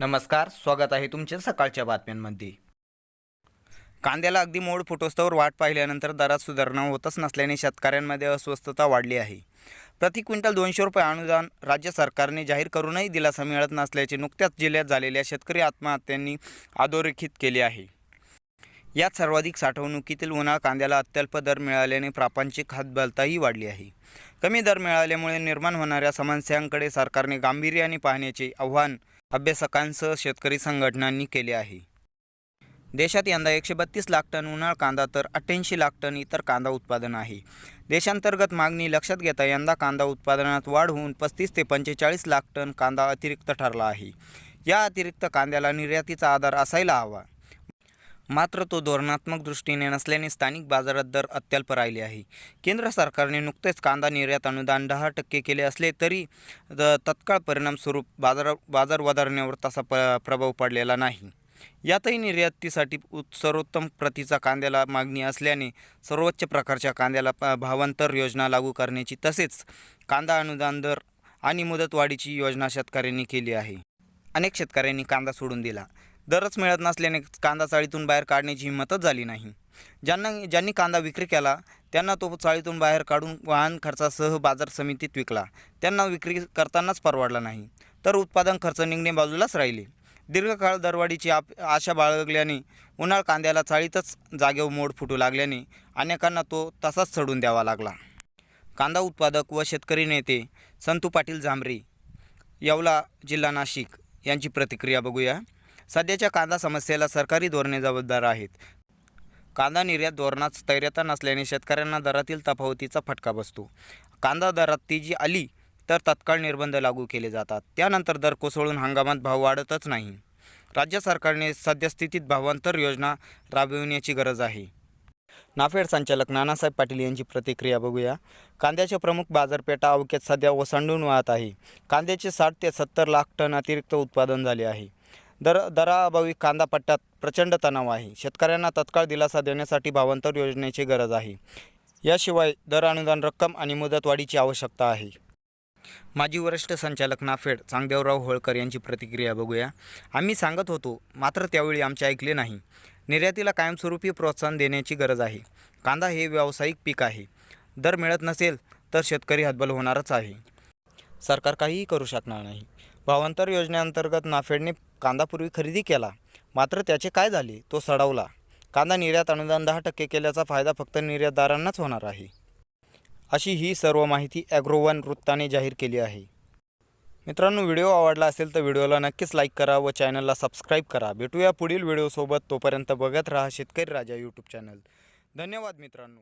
नमस्कार स्वागत आहे तुमच्या सकाळच्या बातम्यांमध्ये. कांद्याला अगदी मोड फुटोस्तवर वाट पाहिल्यानंतर दरात सुधारणा होतच नसल्याने शेतकऱ्यांमध्ये अस्वस्थता वाढली आहे. प्रति क्विंटल दोनशे रुपये अनुदान राज्य सरकारने जाहीर करूनही दिलासा मिळत नसल्याचे नुकत्याच जिल्ह्यात झालेल्या शेतकरी आत्महत्यांनी अधोरेखित केले आहे. यात सर्वाधिक साठवणुकीतील उन्हाळ कांद्याला अत्यल्प दर मिळाल्याने प्रापंचिक हातबलताही वाढली आहे. कमी दर मिळाल्यामुळे निर्माण होणाऱ्या समस्यांकडे सरकारने गांभीर्याने पाहण्याचे आव्हान अभ्यासकांसह शेतकरी संघटनांनी केले आहे. देशात यंदा एकशे बत्तीस लाख टन उन्हाळ कांदा तर अठ्ठ्याऐंशी लाख टन इतर कांदा उत्पादन आहे. देशांतर्गत मागणी लक्षात घेता यंदा कांदा उत्पादनात वाढ होऊन पस्तीस ते पंचेचाळीस लाख टन कांदा अतिरिक्त ठरला आहे. या अतिरिक्त कांद्याला निर्यातीचा आधार असायला हवा. मात्र तो धोरणात्मक दृष्टीने नसल्याने स्थानिक बाजारात दर अत्यल्प राहिले आहे. केंद्र सरकारने नुकतेच कांदा निर्यात अनुदान दहा टक्के केले असले तरी द- तत्काळ परिणामस्वरूप बाजार बाजार वधारण्यावर तसा प प्रभाव पडलेला नाही. यातही निर्यातीसाठी सर्वोत्तम प्रतीचा कांद्याला मागणी असल्याने सर्वोच्च प्रकारच्या कांद्याला प भावांतर योजना लागू करण्याची तसेच कांदा अनुदान दर आणि मुदतवाढीची योजना शेतकऱ्यांनी केली आहे. अनेक शेतकऱ्यांनी कांदा सोडून दिला. दरच मिळत नसल्याने कांदा चाळीतून बाहेर काढण्याची हिंमतच झाली नाही. ज्यांना ज्यांनी कांदा विक्री केला त्यांना तो चाळीतून बाहेर काढून वाहन खर्चासह बाजार समितीत विकला. त्यांना विक्री करतानाच परवडला नाही. तर उत्पादन खर्च निघणे बाजूलाच राहिले. दीर्घकाळ दरवाढीची आप आशा बाळगल्याने उन्हाळ कांद्याला चाळीतच जागेवर मोड फुटू लागल्याने अनेकांना तो तसाच सोडून द्यावा लागला. कांदा उत्पादक व शेतकरी नेते संतू पाटील झांबरे येवला जिल्हा नाशिक यांची प्रतिक्रिया बघूया. सध्याच्या कांदा समस्येला सरकारी धोरणे जबाबदार आहेत. कांदा निर्यात धोरणात स्थैर्यता नसल्याने शेतकऱ्यांना दरातील तफावतीचा फटका बसतो. कांदा दरात तेजी आली तर तत्काळ निर्बंध लागू केले जातात. त्यानंतर दर कोसळून हंगामात भाव वाढतच नाही. राज्य सरकारने सद्यस्थितीत भावांतर योजना राबविण्याची गरज आहे. नाफेड संचालक नानासाहेब पाटील यांची प्रतिक्रिया बघूया. कांद्याच्या प्रमुख बाजारपेठा अवक्यात सध्या ओसांडून वाहत आहे. कांद्याचे साठ ते सत्तर लाख टन अतिरिक्त उत्पादन झाले आहे. दर दराअभावी कांदा पट्ट्यात प्रचंड तणाव आहे. शेतकऱ्यांना तत्काळ दिलासा देण्यासाठी भावांतर योजनेची गरज आहे. याशिवाय दर अनुदान रक्कम आणि मुदतवाढीची आवश्यकता आहे. माजी वरिष्ठ संचालक नाफेड चांगदेवराव होळकर यांची प्रतिक्रिया बघूया. आम्ही सांगत होतो मात्र त्यावेळी आमचे ऐकले नाही. निर्यातीला कायमस्वरूपी प्रोत्साहन देण्याची गरज आहे. कांदा हे व्यावसायिक पीक आहे. दर मिळत नसेल तर शेतकरी हतबल होणारच आहे. सरकार काहीही करू शकणार नाही. भावांतर योजनेअंतर्गत नाफेडने कांदापूर्वी खरेदी केला. मात्र त्याचे काय झाले? तो सडवला. कांदा निर्यात अनुदान दहा टक्के केल्याचा फायदा फक्त निर्यातदारांनाच होणार आहे. अशी ही सर्व माहिती ॲग्रोवन वृत्ताने जाहीर केली आहे. मित्रांनो व्हिडिओ आवडला असेल तर व्हिडिओला नक्कीच लाईक करा व चॅनलला सबस्क्राईब करा. भेटूया पुढील व्हिडिओसोबत. तोपर्यंत बघत राहा शेतकरी राजा यूट्यूब चॅनल धन्यवाद मित्रांनो.